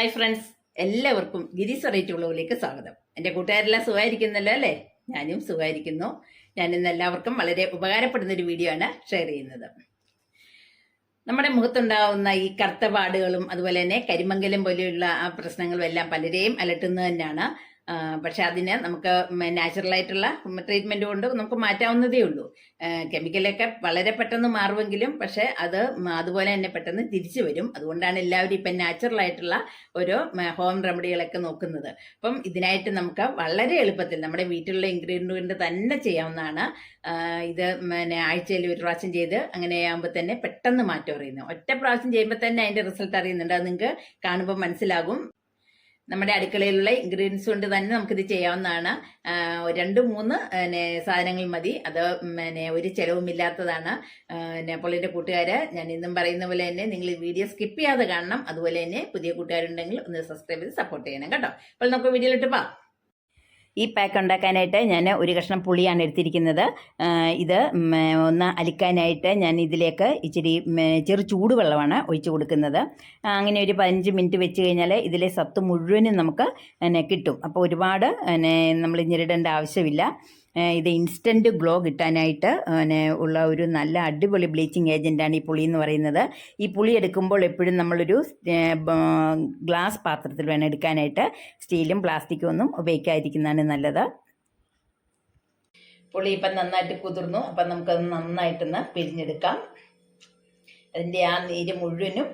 Hi friends എല്ലാവർക്കും ഗിരീസ് variety വ്ളോഗിലേക്ക് സ്വാഗതം. എന്റെ കൂട്ടുകാരെല്ലാം സുഖമായിരിക്കുന്നല്ലോ അല്ലേ? ഞാനും സുഖമായിരിക്കുന്നു. ഞാൻ ഇന്ന് എല്ലാവർക്കും വളരെ ഉപകാരപ്പെടുന്ന ഒരു വീഡിയോ ആണ് ഷെയർ ചെയ്യുന്നത്. നമ്മുടെ മുഖത്തുണ്ടാവുന്ന ഈ കറുത്ത പാടുകളും അതുപോലെ തന്നെ കരിമംഗലം പോലെയുള്ള ആ പ്രശ്നങ്ങളും എല്ലാം പലരെയും അലട്ടുന്നത് തന്നെയാണ്. പക്ഷെ അതിന് നമുക്ക് നാച്ചുറൽ ആയിട്ടുള്ള ട്രീറ്റ്മെന്റ് കൊണ്ട് നമുക്ക് മാറ്റാവുന്നതേ ഉള്ളൂ. കെമിക്കലൊക്കെ വളരെ പെട്ടെന്ന് മാറുമെങ്കിലും പക്ഷെ അത് അതുപോലെ തന്നെ പെട്ടെന്ന് തിരിച്ചു വരും. അതുകൊണ്ടാണ് എല്ലാവരും ഇപ്പം നാച്ചുറൽ ആയിട്ടുള്ള ഓരോ ഹോം റെമഡികളൊക്കെ നോക്കുന്നത്. അപ്പം ഇതിനായിട്ട് നമുക്ക് വളരെ എളുപ്പത്തിൽ നമ്മുടെ വീട്ടിലുള്ള ഇൻഗ്രീഡിയന്റ് തന്നെ ചെയ്യാവുന്നതാണ്. ഇത് പിന്നെ ആഴ്ചയിൽ ഒരു പ്രാവശ്യം ചെയ്ത് അങ്ങനെ ആകുമ്പോൾ തന്നെ പെട്ടെന്ന് മാറ്റം അറിയുന്നു ഒറ്റ പ്രാവശ്യം ചെയ്യുമ്പോൾ തന്നെ അതിന്റെ റിസൾട്ട് അറിയുന്നുണ്ട്. അത് നിങ്ങൾക്ക് കാണുമ്പോൾ മനസ്സിലാകും. നമ്മുടെ അടുക്കളയിലുള്ള ഇൻഗ്രീഡിയൻസ് കൊണ്ട് തന്നെ നമുക്കിത് ചെയ്യാവുന്നതാണ്. രണ്ട് മൂന്ന് പിന്നെ സാധനങ്ങൾ മതി. അത് പിന്നെ ഒരു ചെലവുമില്ലാത്തതാണ് പിന്നെ അപ്പോൾ കൂട്ടുകാരെ ഞാൻ ഇന്നും പറയുന്ന പോലെ തന്നെ നിങ്ങൾ വീഡിയോ സ്കിപ്പ് ചെയ്യാതെ കാണണം. അതുപോലെ തന്നെ പുതിയ കൂട്ടുകാരുണ്ടെങ്കിൽ ഒന്ന് സബ്സ്ക്രൈബ് ചെയ്ത് സപ്പോർട്ട് ചെയ്യണം കേട്ടോ. അപ്പോൾ നമുക്ക് വീഡിയോയിലിട്ട് പോവാം ഈ പാക്ക് ഉണ്ടാക്കാനായിട്ട് ഞാൻ ഒരു കഷ്ണം പുളിയാണ് എടുത്തിരിക്കുന്നത്. ഇത് ഒന്ന് അലിക്കാനായിട്ട് ഞാൻ ഇതിലേക്ക് ഇച്ചിരി ചെറു ചൂടുവെള്ളമാണ് ഒഴിച്ച് കൊടുക്കുന്നത്. അങ്ങനെ ഒരു പതിനഞ്ച് മിനിറ്റ് വെച്ച് കഴിഞ്ഞാൽ ഇതിലെ സത്ത് മുഴുവനും നമുക്ക് കിട്ടും. അപ്പോൾ ഒരുപാട് നമ്മൾ ഞെരിടേണ്ട ആവശ്യമില്ല. ഇത് ഇൻസ്റ്റന്റ് ഗ്ലോ കിട്ടാനായിട്ട് പിന്നെ ഉള്ള ഒരു നല്ല അടിപൊളി ബ്ലീച്ചിങ് ഏജന്റാണ് ഈ പുളി എന്ന് പറയുന്നത്. ഈ പുളി എടുക്കുമ്പോൾ എപ്പോഴും നമ്മളൊരു ഗ്ലാസ് പാത്രത്തിൽ വേണം എടുക്കാനായിട്ട്. സ്റ്റീലും പ്ലാസ്റ്റിക്കും ഒന്നും ഉപയോഗിക്കാതിരിക്കുന്നതാണ് നല്ലത്. പുളി ഇപ്പം നന്നായിട്ട് കുതിർന്നു. അപ്പം നമുക്കത് നന്നായിട്ടൊന്ന് പിരിഞ്ഞെടുക്കാം അതിന്റെ ആ നീര് മുഴുവനും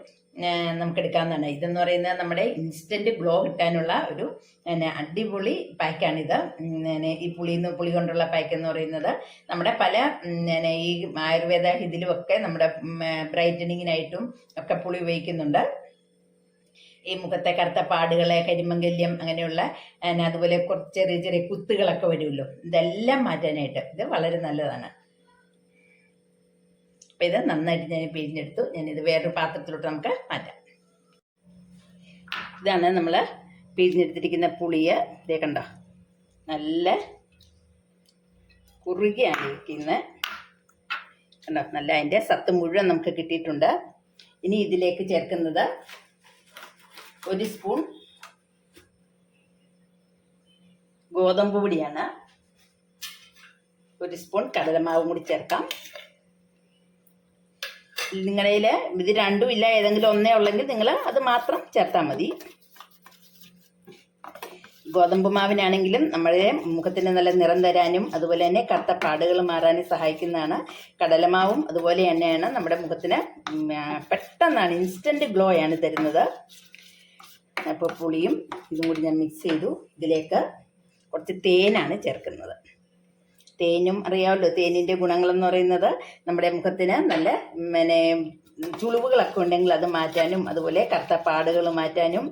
നമുക്ക് എടുക്കാവുന്നതാണ് ഇതെന്ന് പറയുന്നത് നമ്മുടെ ഇൻസ്റ്റന്റ് ഗ്ലോ കിട്ടാനുള്ള ഒരു പിന്നെ അടിപൊളി പാക്കാണിത് പിന്നെ ഈ പുളിന്ന് പുളി കൊണ്ടുള്ള പാക്ക് എന്ന് പറയുന്നത് നമ്മുടെ പല പിന്നെ ഈ ആയുർവേദ ഇതിലുമൊക്കെ നമ്മുടെ ബ്രൈറ്റനിങ്ങിനായിട്ടും ഒക്കെ പുളി ഉപയോഗിക്കുന്നുണ്ട്. ഈ മുഖത്തെ കറുത്ത പാടുകളെ കരിമംഗല്യം അങ്ങനെയുള്ള അതുപോലെ കുറച്ച് ചെറിയ ചെറിയ കുത്തുകളൊക്കെ വരുമല്ലോ. ഇതെല്ലാം മാറ്റാനായിട്ട് ഇത് വളരെ നല്ലതാണ്. അപ്പം ഇത് നന്നായിട്ട് ഞാൻ പിഴിഞ്ഞെടുത്തു. ഞാനിത് വേറൊരു പാത്രത്തിലോട്ട് നമുക്ക് മാറ്റാം. ഇതാണ് നമ്മൾ പിഴിഞ്ഞെടുത്തിരിക്കുന്ന പുളിയെ. ഇതേ കണ്ടോ? നല്ല കുറുകിയാണ് ഇരിക്കുന്നത് കണ്ടോ? നല്ല അതിന്റെ സത്ത് മുഴുവൻ നമുക്ക് കിട്ടിയിട്ടുണ്ട്. ഇനി ഇതിലേക്ക് ചേർക്കുന്നത് ഒരു സ്പൂൺ ഗോതമ്പ് പൊടിയാണ്. ഒരു സ്പൂൺ കടലമാവും കൂടി ചേർക്കാം. നിങ്ങളുടെ കയ്യിൽ ഇത് രണ്ടും ഇല്ല ഏതെങ്കിലും ഒന്നേ ഉള്ളെങ്കിൽ നിങ്ങൾ അത് മാത്രം ചേർത്താൽ മതി. ഗോതമ്പ് മാവിനാണെങ്കിലും നമ്മളെ മുഖത്തിന് നല്ല നിറം തരാനും അതുപോലെ തന്നെ കറുത്ത പാടുകൾ മാറാനും സഹായിക്കുന്നതാണ്. കടലമാവും അതുപോലെ തന്നെയാണ് നമ്മുടെ മുഖത്തിന് പെട്ടെന്നാണ് ഇൻസ്റ്റന്റ് ഗ്ലോ ആണ് തരുന്നത്. അപ്പോൾ പുളിയും ഇതും കൂടി ഞാൻ മിക്സ് ചെയ്തു. ഇതിലേക്ക് കുറച്ച് തേനാണ് ചേർക്കുന്നത്. തേനും അറിയാമല്ലോ തേനിന്റെ ഗുണങ്ങളെന്ന് പറയുന്നത് നമ്മുടെ മുഖത്തിന് നല്ല പിന്നെ ചുളിവുകളൊക്കെ ഉണ്ടെങ്കിൽ അത് മാറ്റാനും അതുപോലെ കറുത്ത പാടുകൾ മാറ്റാനും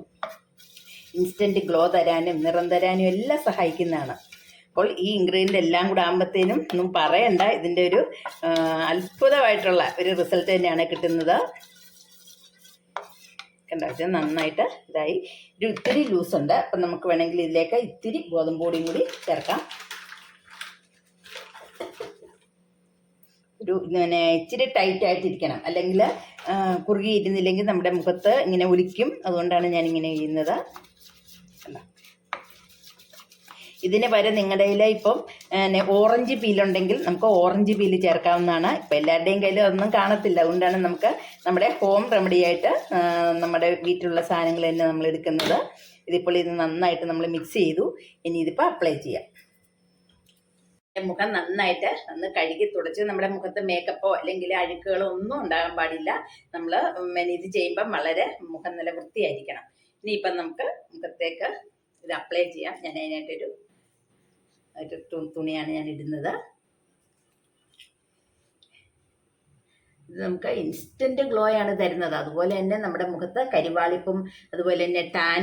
ഇൻസ്റ്റന്റ് ഗ്ലോ തരാനും നിറം തരാനും എല്ലാം സഹായിക്കുന്നതാണ്. അപ്പോൾ ഈ ഇൻഗ്രീഡിയന്റ് എല്ലാം കൂടെ ആകുമ്പോഴത്തേനും ഒന്നും പറയണ്ട. ഇതിന്റെ ഒരു അത്ഭുതമായിട്ടുള്ള ഒരു റിസൾട്ട് തന്നെയാണ് കിട്ടുന്നത്. കണ്ടോ ഇത് നന്നായിട്ട് ഇതായി. ഒരു ഇത്തിരി ഉണ്ട്. അപ്പം നമുക്ക് വേണമെങ്കിൽ ഇതിലേക്ക് ഇത്തിരി ഗോതമ്പ് പൊടിയും കൂടി ചേർക്കാം. ഒരു പിന്നെ ഇച്ചിരി ടൈറ്റ് ആയിട്ടിരിക്കണം. അല്ലെങ്കിൽ കുറുകി ഇരുന്നില്ലെങ്കിൽ നമ്മുടെ മുഖത്ത് ഇങ്ങനെ ഒലിക്കും. അതുകൊണ്ടാണ് ഞാൻ ഇങ്ങനെ ചെയ്യുന്നത് ഇതിന് വരെ നിങ്ങളുടെ കയ്യിൽ ഇപ്പം ഓറഞ്ച് പീലുണ്ടെങ്കിൽ നമുക്ക് ഓറഞ്ച് പീൽ ചേർക്കാവുന്നതാണ്. ഇപ്പം എല്ലാവരുടെയും കയ്യിൽ ഒന്നും കാണത്തില്ല. അതുകൊണ്ടാണ് നമുക്ക് നമ്മുടെ ഹോം റെമഡി ആയിട്ട് നമ്മുടെ വീട്ടിലുള്ള സാധനങ്ങൾ തന്നെ നമ്മൾ എടുക്കുന്നത്. ഇതിപ്പോൾ ഇത് നന്നായിട്ട് നമ്മൾ മിക്സ് ചെയ്തു. ഇനി ഇതിപ്പോൾ അപ്ലൈ ചെയ്യാം. മുഖം നന്നായിട്ട് ഒന്ന് കഴുകി തുടച്ച് നമ്മുടെ മുഖത്ത് മേക്കപ്പോ അല്ലെങ്കിൽ അഴുക്കുകളോ ഒന്നും ഉണ്ടാകാൻ പാടില്ല. നമ്മൾ ഇത് ചെയ്യുമ്പം വളരെ മുഖം നല്ല വൃത്തിയായിരിക്കണം. ഇനിയിപ്പം നമുക്ക് മുഖത്തേക്ക് ഇത് അപ്ലൈ ചെയ്യാം. ഞാൻ അതിനായിട്ടൊരു ഒരു തുണിയാണ് ഞാൻ ഇടുന്നത്. ഇത് നമുക്ക് ഇൻസ്റ്റന്റ് ഗ്ലോ ആണ് തരുന്നത്. അതുപോലെ തന്നെ നമ്മുടെ മുഖത്ത് കരിവാളിപ്പും അതുപോലെ തന്നെ ടാൻ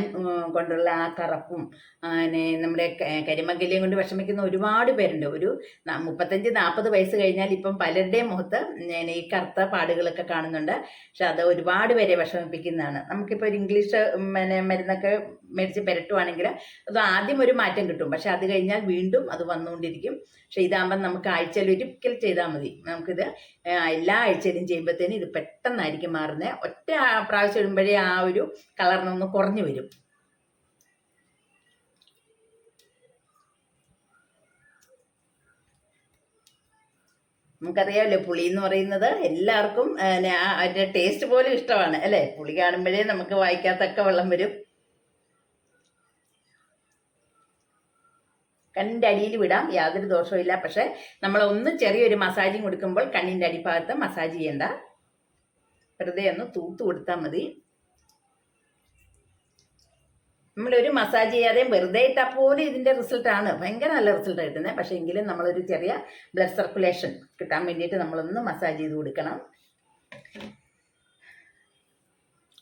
കൊണ്ടുള്ള ആ കറപ്പും പിന്നെ നമ്മുടെ കരിമകലിയും കൊണ്ട് വിഷമിക്കുന്ന ഒരുപാട് പേരുണ്ട്. ഒരു മുപ്പത്തഞ്ച് നാൽപ്പത് വയസ്സ് കഴിഞ്ഞാൽ ഇപ്പം പലരുടെയും മുഖത്ത് ഞാൻ ഈ കറുത്ത പാടുകളൊക്കെ കാണുന്നുണ്ട്. പക്ഷെ അത് ഒരുപാട് പേരെ വിഷമിപ്പിക്കുന്നതാണ്. നമുക്കിപ്പോൾ ഒരു ഇംഗ്ലീഷ് പിന്നെ മരുന്നൊക്കെ മേടിച്ച് പുരട്ടുവാണെങ്കിൽ അത് ആദ്യം ഒരു മാറ്റം കിട്ടും. പക്ഷെ അത് കഴിഞ്ഞാൽ വീണ്ടും അത് വന്നുകൊണ്ടിരിക്കും. പക്ഷെ ഇതാകുമ്പോൾ നമുക്ക് ആഴ്ചയിൽ ഒരിക്കൽ ചെയ്താൽ മതി. നമുക്കിത് എല്ലാ ആഴ്ചയിലും ചെയ്യുമ്പോഴത്തേനും ഇത് പെട്ടെന്നായിരിക്കും മാറുന്നത് ഒറ്റ പ്രാവശ്യം ഇടുമ്പോഴേ ആ ഒരു കളറിനൊന്ന് കുറഞ്ഞു വരും. നമുക്കറിയാമല്ലോ പുളി എന്ന് പറയുന്നത് എല്ലാവർക്കും അതിന്റെ ടേസ്റ്റ് പോലും ഇഷ്ടമാണ് അല്ലേ? പുളി കാണുമ്പോഴേ നമുക്ക് വായിക്കാത്തൊക്കെ വെള്ളം വരും. കണ്ണിന്റെ അടിയിൽ വിടാം യാതൊരു ദോഷവും പക്ഷെ നമ്മൾ ഒന്ന് ചെറിയൊരു മസാജിങ് കൊടുക്കുമ്പോൾ കണ്ണിന്റെ അടിഭാഗത്ത് മസാജ് ചെയ്യണ്ട. വെറുതെ ഒന്ന് തൂത്ത് കൊടുത്താൽ മതി. നമ്മളൊരു മസാജ് ചെയ്യാതെ വെറുതെ ഇട്ടാൽ പോലും ഇതിന്റെ റിസൾട്ടാണ് ഭയങ്കര നല്ല റിസൾട്ട് കിട്ടുന്നത് പക്ഷേ എങ്കിലും നമ്മളൊരു ചെറിയ ബ്ലഡ് സർക്കുലേഷൻ കിട്ടാൻ വേണ്ടിയിട്ട് നമ്മളൊന്ന് മസാജ് ചെയ്ത് കൊടുക്കണം.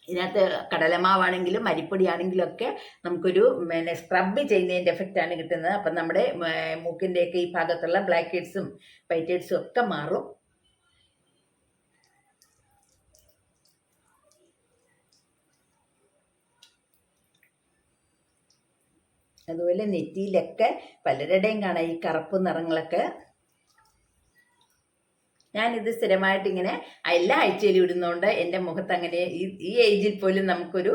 ഇതിനകത്ത് കടലമാവാണെങ്കിലും അരിപ്പൊടിയാണെങ്കിലും ഒക്കെ നമുക്കൊരു പിന്നെ സ്ക്രബ് ചെയ്യുന്നതിന്റെ എഫക്റ്റാണ് കിട്ടുന്നത്. അപ്പം നമ്മുടെ മൂക്കിന്റെയൊക്കെ ഈ ഭാഗത്തുള്ള ബ്ലാക്ക് ഹെഡ്സും വൈറ്റ് ഹെഡ്സും ഒക്കെ മാറും. അതുപോലെ നെറ്റിയിലൊക്കെ പലരുടെയും കാണാം ഈ കറുപ്പ് നിറങ്ങളൊക്കെ. ഞാനിത് സ്ഥിരമായിട്ട് ഇങ്ങനെ എല്ലാ ആഴ്ചയിലും ഇടുന്നതുകൊണ്ട് എന്റെ മുഖത്ത് അങ്ങനെ ഈ ഏജിൽ പോലും നമുക്കൊരു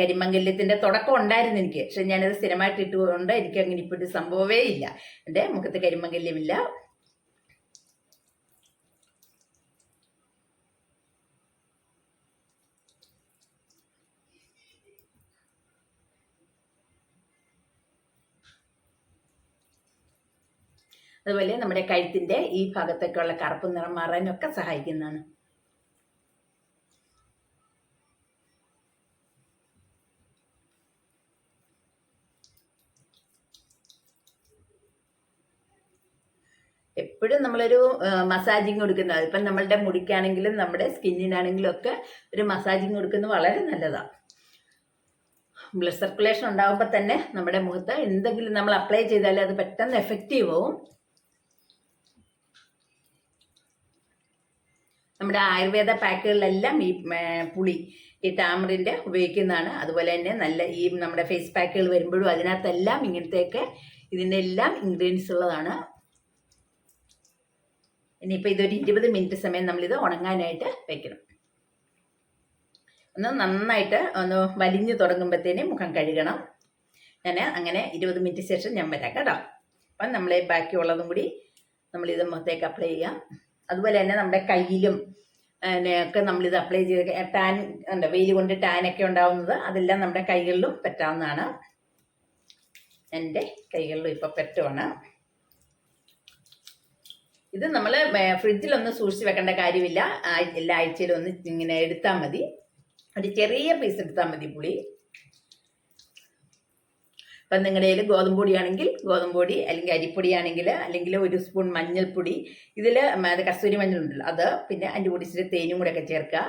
കരിമംഗല്യത്തിന്റെ തുടക്കം ഉണ്ടായിരുന്നു എനിക്ക്. പക്ഷെ ഞാനത് സ്ഥിരമായിട്ട് ഇട്ടുകൊണ്ട് എനിക്ക് അങ്ങനെ ഇപ്പോൾ ഒരു സംഭവമേ ഇല്ല. എന്റെ മുഖത്ത് കരിമംഗല്യമില്ല അതുപോലെ നമ്മുടെ കഴുത്തിന്റെ ഈ ഭാഗത്തൊക്കെയുള്ള കറുപ്പ് നിറം മാറാനൊക്കെ സഹായിക്കുന്നതാണ്. എപ്പോഴും നമ്മളൊരു മസാജിങ് കൊടുക്കുന്നത്. ഇപ്പം നമ്മളുടെ മുടിക്കാണെങ്കിലും നമ്മുടെ സ്കിന്നിനാണെങ്കിലും ഒക്കെ ഒരു മസാജിങ് കൊടുക്കുന്നത് വളരെ നല്ലതാണ് ബ്ലഡ് സർക്കുലേഷൻ ഉണ്ടാകുമ്പോൾ തന്നെ നമ്മുടെ മുഖത്ത് എന്തെങ്കിലും നമ്മൾ അപ്ലൈ ചെയ്താൽ അത് പെട്ടെന്ന് എഫക്റ്റീവ് ആവും. നമ്മുടെ ആയുർവേദ പാക്കുകളിലെല്ലാം ഈ പുളി ഈ ടാമറിന്റെ ഉപയോഗിക്കുന്നതാണ്. അതുപോലെ തന്നെ നല്ല ഈ നമ്മുടെ ഫേസ് പാക്കുകൾ വരുമ്പോഴും അതിനകത്തെല്ലാം ഇങ്ങനത്തെയൊക്കെ ഇതിന്റെ എല്ലാം ഇൻഗ്രീഡിയൻസ് ഉള്ളതാണ്. ഇനിയിപ്പോൾ ഇതൊരു ഇരുപത് മിനിറ്റ് സമയം നമ്മളിത് ഉണങ്ങാനായിട്ട് വെക്കണം. ഒന്ന് നന്നായിട്ട് ഒന്ന് വലിഞ്ഞു തുടങ്ങുമ്പോഴത്തേന് മുഖം കഴുകണം. ഞാൻ അങ്ങനെ ഇരുപത് മിനിറ്റ് ശേഷം ഞാൻ വരാം കേട്ടോ. അപ്പം നമ്മളെ ബാക്കിയുള്ളതും കൂടി നമ്മളിത് മുഖത്തേക്ക് അപ്ലൈ ചെയ്യാം. അതുപോലെ തന്നെ നമ്മുടെ കയ്യിലും ഒക്കെ ഇത് അപ്ലൈ ചെയ്ത് ടാൻ ഉണ്ട് വെയിൽ കൊണ്ട് ഒക്കെ ഉണ്ടാവുന്നത് അതെല്ലാം നമ്മുടെ കൈകളിലും പറ്റാവുന്നതാണ്. എന്റെ കൈകളിലും ഇപ്പോൾ പറ്റുവാണ്. ഇത് നമ്മൾ ഫ്രിഡ്ജിലൊന്നും സൂക്ഷിച്ച് വെക്കേണ്ട കാര്യമില്ല. എല്ലാ ആഴ്ചയിലും ഒന്ന് ഇങ്ങനെ എടുത്താൽ മതി. ഒരു ചെറിയ പീസ് എടുത്താൽ മതി പുളി. ഇപ്പം നിങ്ങളുടെ കയ്യിൽ ഗോതമ്പ് പൊടിയാണെങ്കിൽ ഗോതമ്പ് പൊടി അല്ലെങ്കിൽ അരിപ്പൊടിയാണെങ്കിൽ അല്ലെങ്കിൽ ഒരു സ്പൂൺ മഞ്ഞൾപ്പൊടി ഇതിൽ കസ്തൂരി മഞ്ഞളുണ്ടല്ലോ അത് പിന്നെ അതിന്റെ കൂടി ഇച്ചിരി തേനും കൂടെ ഒക്കെ ചേർക്കുക.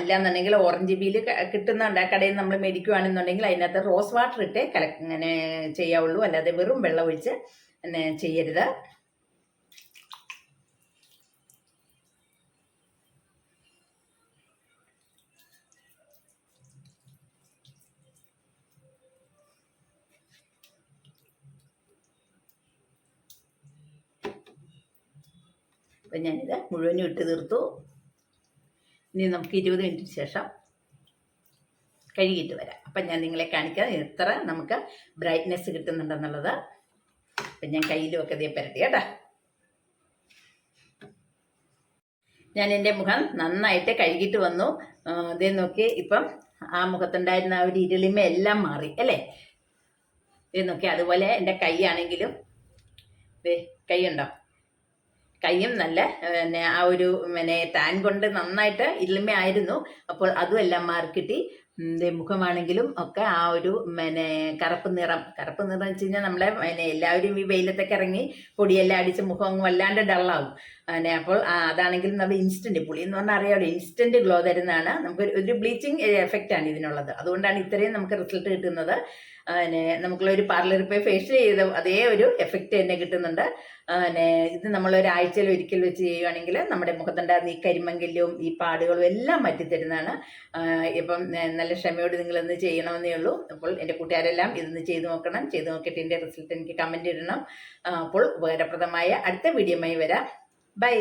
അല്ലാന്നുണ്ടെങ്കിൽ ഓറഞ്ച് ബീൽ കിട്ടുന്നുണ്ട്. ആ കടയിൽ നമ്മൾ മേടിക്കുകയാണെന്നുണ്ടെങ്കിൽ അതിനകത്ത് റോസ് വാട്ടർ ഇട്ട് കല ചെയ്യാവുള്ളൂ. അല്ലാതെ വെറും വെള്ളം ഒഴിച്ച് ചെയ്യരുത്. അപ്പം ഞാനിത് മുഴുവനും ഇട്ട് തീർത്തു. ഇനി നമുക്ക് ഇരുപത് മിനിറ്റിന് ശേഷം കഴുകിയിട്ട് വരാം. അപ്പം ഞാൻ നിങ്ങളെ കാണിക്കാം എത്ര നമുക്ക് ബ്രൈറ്റ്നെസ് കിട്ടുന്നുണ്ടെന്നുള്ളത്. അപ്പം ഞാൻ കയ്യിലുമൊക്കെ ഇതേ പരട്ടി കേട്ടോ. ഞാൻ എന്റെ മുഖം നന്നായിട്ട് കഴുകിയിട്ട് വന്നു. ഇതേ നോക്കി ഇപ്പം ആ മുഖത്തുണ്ടായിരുന്ന ആ ഒരു ഇരുളിമ എല്ലാം മാറി അല്ലേ? ഇത് നോക്കി അതുപോലെ എന്റെ കൈയാണെങ്കിലും കൈ കൈയുണ്ടോ കൈയും നല്ല പിന്നെ ആ ഒരു പിന്നെ താൻ കൊണ്ട് നന്നായിട്ട് ഇരുമയായിരുന്നു അപ്പോൾ അതും എല്ലാം മാർക്ക് കിട്ടി. മുഖമാണെങ്കിലും ഒക്കെ ആ ഒരു പിന്നെ കറുപ്പ് നിറം. കറുപ്പ് നിറം വെച്ച് കഴിഞ്ഞാൽ നമ്മളെ പിന്നെ എല്ലാവരും ഈ വെയിലത്തൊക്കെ ഇറങ്ങി പൊടിയെല്ലാം അടിച്ച് മുഖം അങ്ങ് വല്ലാണ്ട് ഡള്ളാവും. പിന്നെ അപ്പോൾ അതാണെങ്കിലും നമ്മൾ ഇൻസ്റ്റന്റ് പുളി എന്ന് പറഞ്ഞാൽ അറിയാമല്ലോ ഇൻസ്റ്റന്റ് ഗ്ലോ തരുന്നതാണ്. നമുക്ക് ഒരു ബ്ലീച്ചിങ് എഫക്റ്റ് ആണ് ഇതിനുള്ളത്. അതുകൊണ്ടാണ് ഇത്രയും നമുക്ക് റിസൾട്ട് കിട്ടുന്നത്. പിന്നെ നമുക്കുള്ള ഒരു പാർലറിൽ പോയി ഫേഷ്യൽ ചെയ്ത അതേ ഒരു എഫക്റ്റ് തന്നെ കിട്ടുന്നുണ്ട്. പിന്നെ ഇത് നമ്മൾ ഒരാഴ്ചയിൽ ഒരിക്കൽ വെച്ച് ചെയ്യുകയാണെങ്കിൽ നമ്മുടെ മുഖത്തുണ്ടാകുന്ന ഈ കരിമങ്കല്യവും ഈ പാടുകളും എല്ലാം മാറ്റിത്തരുന്നതാണ്. ഇപ്പം നല്ല ക്ഷമയോട് നിങ്ങളൊന്ന് ചെയ്യണമെന്നേ ഉള്ളൂ. അപ്പോൾ എന്റെ കൂട്ടുകാരെല്ലാം ഇതൊന്ന് ചെയ്തു നോക്കണം. ചെയ്തു നോക്കിയിട്ട് എന്റെ റിസൾട്ട് എനിക്ക് കമന്റ് ഇടണം. അപ്പോൾ ഉപകാരപ്രദമായ അടുത്ത വീഡിയോയുമായി വരാം. ബൈ